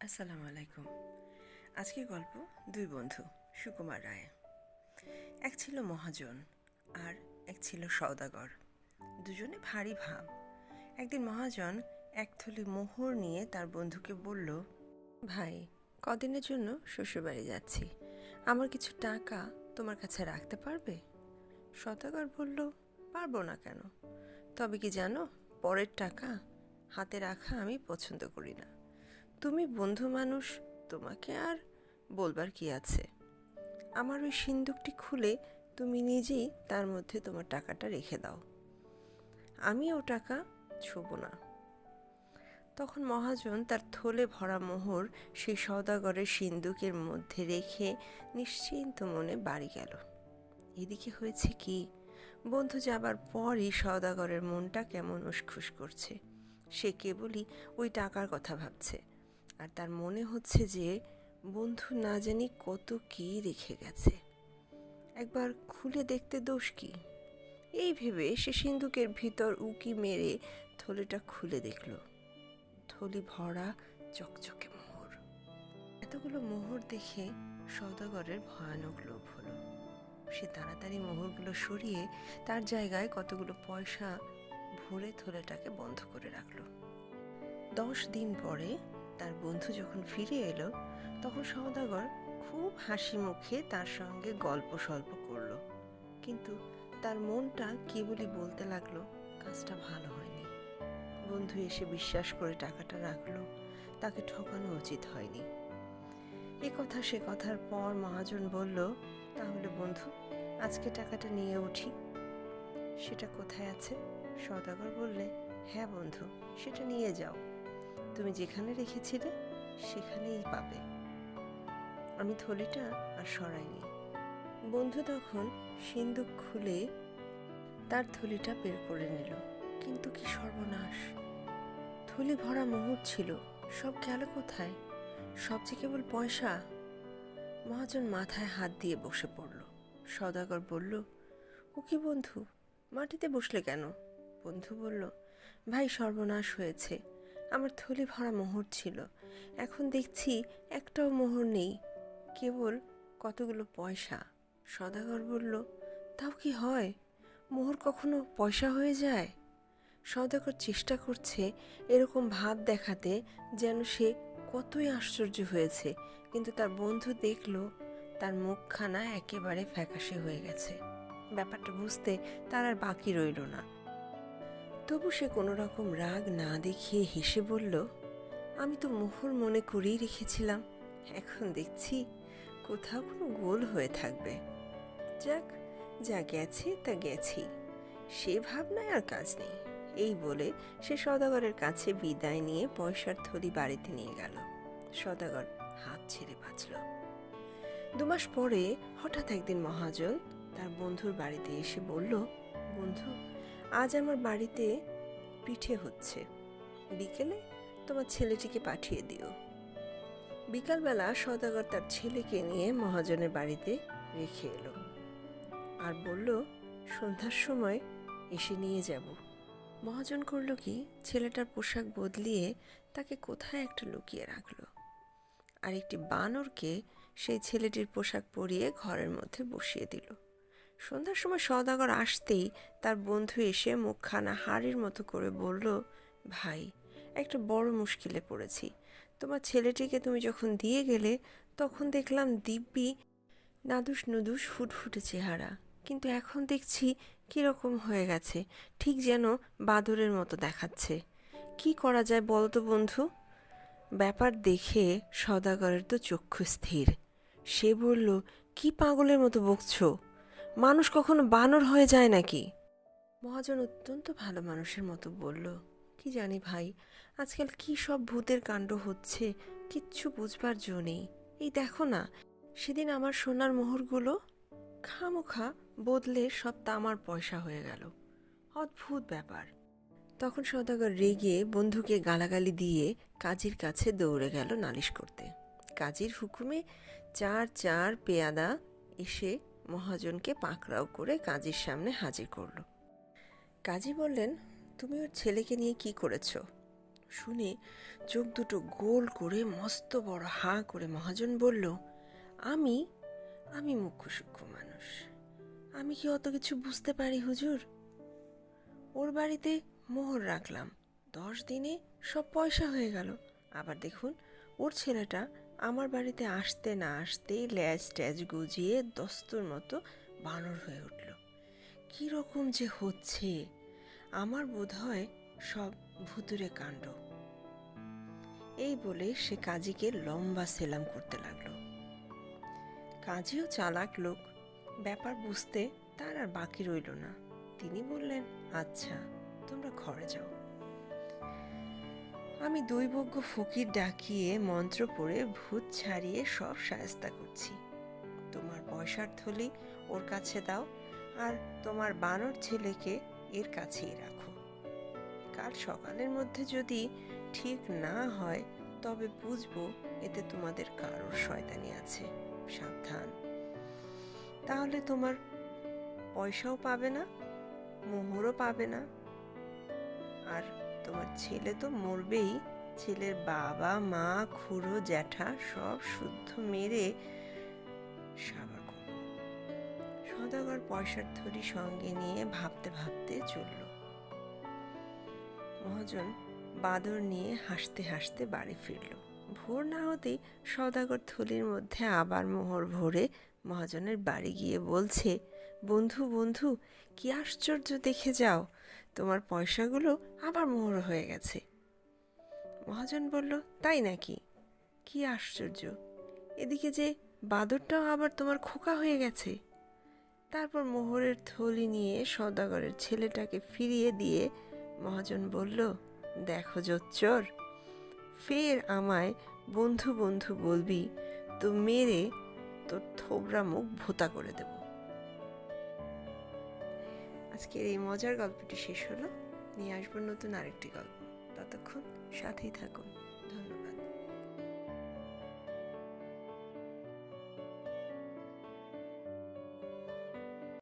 আসসালামু আলাইকুম। আজকের গল্প দুই বন্ধু, সুকুমার রায়। এক ছিল মহাজন আর এক ছিল সওদাগর। দুজনে ভারী ভাব। একদিন মহাজন এক থলি মোহর নিয়ে তার বন্ধুকে বলল, ভাই, কদিনের জন্য শ্বশুরবাড়ি যাচ্ছি। আমার কিছু টাকা তোমার কাছে রাখতে পারবে? সওদাগর বলল, পারব না কেন। তবে কি জানো, পরের টাকা হাতে রাখা আমি পছন্দ করি না। তুমি বন্ধু মানুষ, তোমাকে আর বলবার কি আছে? আমার ওই সিন্দুকটি খুলে তুমি নিজেই তার মধ্যে তোমার টাকাটা রেখে দাও। আমি ও টাকা ছোব না। তখন মহাজন তার থলে ভরা মোহর সেই সওদাগরের সিন্দুকের মধ্যে রেখে নিশ্চিন্ত মনে বাড়ি গেল। এদিকে হয়েছে কি? বন্ধু যাবার পরই সওদাগরের মনটা কেমন উসখুস করছে। সে কেবলই ওই টাকার কথা ভাবছে। আর তার মনে হচ্ছে যে বন্ধু না জানি কত কি রেখে গেছে। একবার খুলে দেখতে দোষ কি? এই ভেবে সে সিন্ধুকের ভিতর উকি মেরে থলিটা খুলে দেখল। থলি ভরা চকচকে মোহর। এতগুলো মোহর দেখে সৌদাগরের ভয়ানক লোভ হলো। সে তাড়াতাড়ি মোহরগুলো সরিয়ে তার জায়গায় কতগুলো পয়সা ভরে থলেটাকে বন্ধ করে রাখল। দশ দিন পরে তার বন্ধু যখন ফিরে এলো, তখন সওদাগর খুব হাসি মুখে তার সঙ্গে গল্প সল্প করল। কিন্তু তার মনটা কেবলই বলতে লাগল, কাজটা ভালো হয়নি। বন্ধু এসে বিশ্বাস করে টাকাটা রাখল, তাকে ঠকানো উচিত হয়নি। এ কথা সে কথার পর মহাজন বলল, তাহলে বন্ধু, আজকে টাকাটা নিয়ে উঠি। সেটা কোথায় আছে? সদাগর বললে হ্যাঁ বন্ধু, সেটা নিয়ে যাও। তুমি যেখানে রেখেছিলে, সেখানেই পাবে। আমি থলিটা আর সরাইনি। বন্ধু তখন সিন্দুক খুলে তার থলিটা বের করে নিল। কিন্তু কি সর্বনাশ! থলি ভরা মুহূর্ত ছিল। সব গেল কোথায়? সব যে কেবল পয়সা। মহাজন মাথায় হাত দিয়ে বসে পড়ল। সদাগর বলল, ও কি বন্ধু? মাটিতে বসলে কেন? বন্ধু বলল, ভাই, সর্বনাশ হয়েছে। আমার থলি ভরা মোহর ছিল। এখন দেখছি একটাও মোহর নেই, কেবল কতগুলো পয়সা। সদাগর বলল, তাও কি হয়? মোহর কখনো পয়সা হয়ে যায়? সদাগর চেষ্টা করছে এরকম ভাব দেখাতে যেন সে কতই আশ্চর্য হয়েছে, কিন্তু তার বন্ধু দেখল, তার মুখখানা একেবারে ফ্যাকাশে হয়ে গেছে। ব্যাপারটা বুঝতে তার আর বাকি রইল না। তবু সে কোনো রকম রাগ না দেখিয়ে হেসে বলল, আমি তো মোহর মনে করেই রেখেছিলাম। এখন দেখছি কোথাও কোনো গোল হয়ে থাকবে। যাক, যা গেছে তা গেছি সে ভাবনায় আর কাজ নেই। এই বলে সে সদাগরের কাছে বিদায় নিয়ে পয়সার থলি বাড়িতে নিয়ে গেল। সদাগর হাত ছেড়ে বাঁচল। দুমাস পরে হঠাৎ একদিন মহাজন তার বন্ধুর বাড়িতে এসে বলল, বন্ধু আজ আমার বাড়িতে পিঠে হচ্ছে। বিকেলে তোমার ছেলেটিকে পাঠিয়ে দিও। বিকালবেলা সদাগর তার ছেলেকে নিয়ে মহাজনের বাড়িতে রেখে এলো আর বলল, সন্ধ্যার সময় এসে নিয়ে যাব। মহাজন করল কি, ছেলেটার পোশাক বদলিয়ে তাকে কোথায় একটা লুকিয়ে রাখল। আর একটি বানরকে সেই ছেলেটির পোশাক পরিয়ে ঘরের মধ্যে বসিয়ে দিল। সন্ধ্যার সময় সদাগর আসতেই তার বন্ধু এসে মুখখানা হাড়ির মতো করে বলল, ভাই, একটা বড় মুশকিলে পড়েছি। তোমার ছেলেটিকে তুমি যখন দিয়ে গেলে, তখন দেখলাম দিব্যি নাদুস নুদুস ফুটফুটে চেহারা। কিন্তু এখন দেখছি কীরকম হয়ে গেছে, ঠিক যেন বাদরের মতো দেখাচ্ছে। কি করা যায় বলতো বন্ধু? ব্যাপার দেখে সদাগরের তো চক্ষু স্থির। সে বলল, কি পাগলের মতো বকছো? মানুষ কখনো বানর হয়ে যায় নাকি? মহাজন অত্যন্ত ভালো মানুষের মতো বলল, কি জানি ভাই, আজকাল কি সব ভূতের কাণ্ড হচ্ছে, কিচ্ছু বুঝবার জো নেই। এই দেখো না, সেদিন আমার সোনার মোহরগুলো খামোখা বদলে সব তামার পয়সা হয়ে গেল। অদ্ভুত ব্যাপার। তখন সদাগর রেগে বন্ধুকে গালাগালি দিয়ে কাজীর কাছে দৌড়ে গেল নালিশ করতে। কাজীর হুকুমে চার চার পেয়াদা এসে মহাজনকে পাকড়াও করে কাজীর সামনে হাজির করল। কাজী বললেন, তুমি ওর ছেলেকে নিয়ে কি করেছ? শুনে চোখ দুটো গোল করে মস্ত বড় হাঁ করে মহাজন বলল, আমি আমি মুখ্য সূক্ষ্ম মানুষ। আমি কি অত কিছু বুঝতে পারি, হুজুর? ওর বাড়িতে মোহর রাখলাম। দশ দিনে সব পয়সা হয়ে গেল। আবার দেখুন, ওর ছেলেটা আমার বাড়িতে আসতে না আসতেই ল্যাজ ট্যাজ গুজিয়ে দস্তুর মতো বানর হয়ে উঠল। কী রকম যে হচ্ছে? আমার বোধ হয় সব ভুতুরে কাণ্ড। এই বলে সে কাজীকে লম্বা সেলাম করতে লাগল। কাজীও চালাক লোক। ব্যাপার বুঝতে তার আর বাকি রইল না। তিনি বললেন আচ্ছা তোমরা ঘরে যাও। আমি দৈবজ্ঞ ফকির ডাকিয়ে মন্ত্র পড়ে ভূত ছাড়িয়ে সব সায়স্তা করছি। তোমার পয়সার থলি ওর কাছে দাও, আর তোমার বানর ছেলেকে এর কাছেই রাখো। কাল সকালের মধ্যে যদি ঠিক না হয়, তবে বুঝব এতে তোমাদের কারোর শয়তানি আছে। সাবধান। তাহলে তোমার পয়সাও পাবে না, মোহরও পাবে না, আর তোমার ছেলে তো মরবেই। ছেলের বাবা, মা, খুড়ো, জ্যাঠা সব শুদ্ধ মেরে সাবার করব সদাগর পয়সার থলি সঙ্গে নিয়ে ভাবতে ভাবতে চলল। মহাজন বাদর নিয়ে হাসতে হাসতে বাড়ি ফিরল। ভোর না হতেই সদাগর থলির মধ্যে আবার মোহর ভরে মহাজনের বাড়ি গিয়ে বলছে, বন্ধু বন্ধু, কি আশ্চর্য দেখে যাও। তোমার পয়সাগুলো আবার মোহর হয়ে গেছে। মহাজন বলল, তাই নাকি? কি আশ্চর্য। এদিকে যে বাদরটাও আবার তোমার খোকা হয়ে গেছে। তারপর মোহরের থলি নিয়ে সদাগরের ছেলেটাকে ফিরিয়ে দিয়ে মহাজন বলল, দেখো জোচ্চর, ফের আমায় বন্ধু বন্ধু বলবি, তো মেরে তোর থোবরা মুখ ভোতা করে দেব। আজকের এই মজার গল্পটি শেষ হলো। নিয়ে আসব নতুন আরেকটি গল্প। ততক্ষণ সাথেই থাকুন।